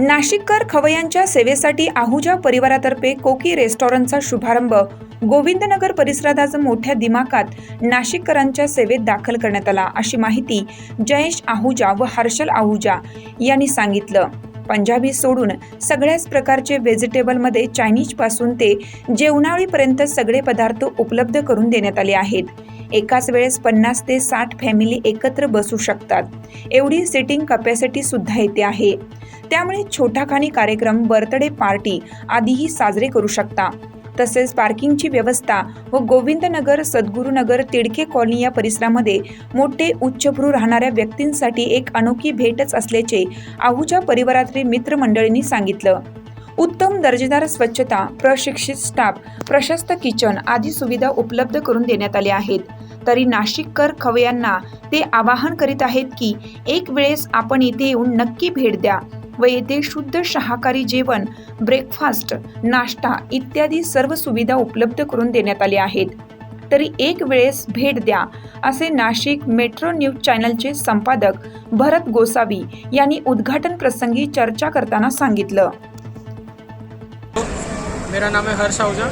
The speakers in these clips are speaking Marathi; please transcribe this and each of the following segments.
नाशिककर खवयांच्या सेवेसाठी आहुजा परिवारातर्फे कोकी रेस्टॉरंटचा शुभारंभ. गोविंदनगर परिसरात आज मोठ्या दिमाखात नाशिककरांच्या सेवेत दाखल करण्यात आला. अशी माहिती जयेश आहुजा व हर्षल आहुजा यांनी सांगितलं. पंजाबी सोडून सगळ्याच प्रकारचे व्हेजिटेबलमध्ये चायनीजपासून ते जेवणावळीपर्यंत सगळे पदार्थ उपलब्ध करून देण्यात आले आहेत. एकाच वेळेस पन्नास ते साठ फॅमिली एकत्र बसू शकतात. एवढी सिटिंग कपॅसिटी सुद्धा येते आहे. त्यामुळे छोटाखानी कार्यक्रम बर्थडे पार्टी आदीही साजरे करू शकता. तसेच पार्किंगची व्यवस्था व गोविंदनगर सद्गुरुनगर तिडके कॉलनी या परिसरामध्ये मोठे उच्चभ्रू राहणाऱ्या व्यक्तींसाठी एक अनोखी भेटच असल्याचे आहूच्या परिवारातील मित्रमंडळींनी सांगितलं. उत्तम दर्जेदार स्वच्छता प्रशिक्षित स्टाफ प्रशस्त किचन आदी सुविधा उपलब्ध करून देण्यात आल्या आहेत. तरी नाशिककर खवयांना ते आवाहन करीत आहेत की एक वेळेस आपण इथे येऊन नक्की भेट द्या व येथे शुद्ध शाकाहारी जेवण ब्रेकफास्ट नाश्ता इत्यादी सर्व सुविधा उपलब्ध करून देण्यात आल्या आहेत. तरी एक वेळेस भेट द्या असे नाशिक मेट्रो न्यूज चॅनलचे संपादक भरत गोसावी यांनी उद्घाटन प्रसंगी चर्चा करताना सांगितलं. मेरा नाम है हर्ष आहूजा।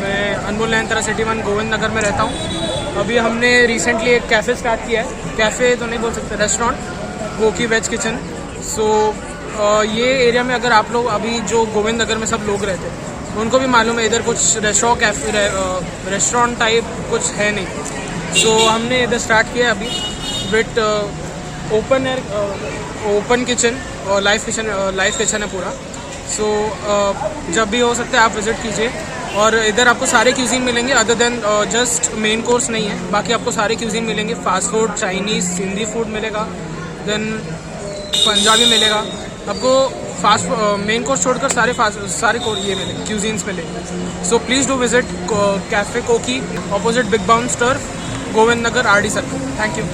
मैं अनमोल नयनतरा सिटी वन गोविंद नगर में रहता हूँ। अभी हमने रिसेंटली एक कैफ़े स्टार्ट किया है। कैफ़े तो नहीं बोल सकते रेस्टोरेंट गोकी वेज किचन सो ये एरिया में अगर आप लोग अभी जो गोविंद नगर में सब लोग रहते हैं उनको भी मालूम है इधर कुछ रेस्टोरेंट कैफ़े रेस्टोरेंट टाइप कुछ है नहीं। सो so, हमने इधर स्टार्ट किया है अभी with open air open kitchen और लाइव किचन लाइव किचन है पूरा। सो so, जब भी हो सकता है आप विज़िट कीजिए। और इधर आपको सारे क्यूजीन मिलेंगे other than just main course नहीं है। बाकी आपको सारे क्यूजीन मिलेंगे। Fast food Chinese Sindhi food मिलेगा। देन पंजाबी मिलेगा। आपको फास्ट मेन कोर्स छोड़कर सारे फास्ट सारे कोर ये मिलेंगे क्यूजीन्स मिलेंगे। So please do visit café कोकी ऑपोजिट बिग बाउंड स्टर Govind Nagar R D circle thank you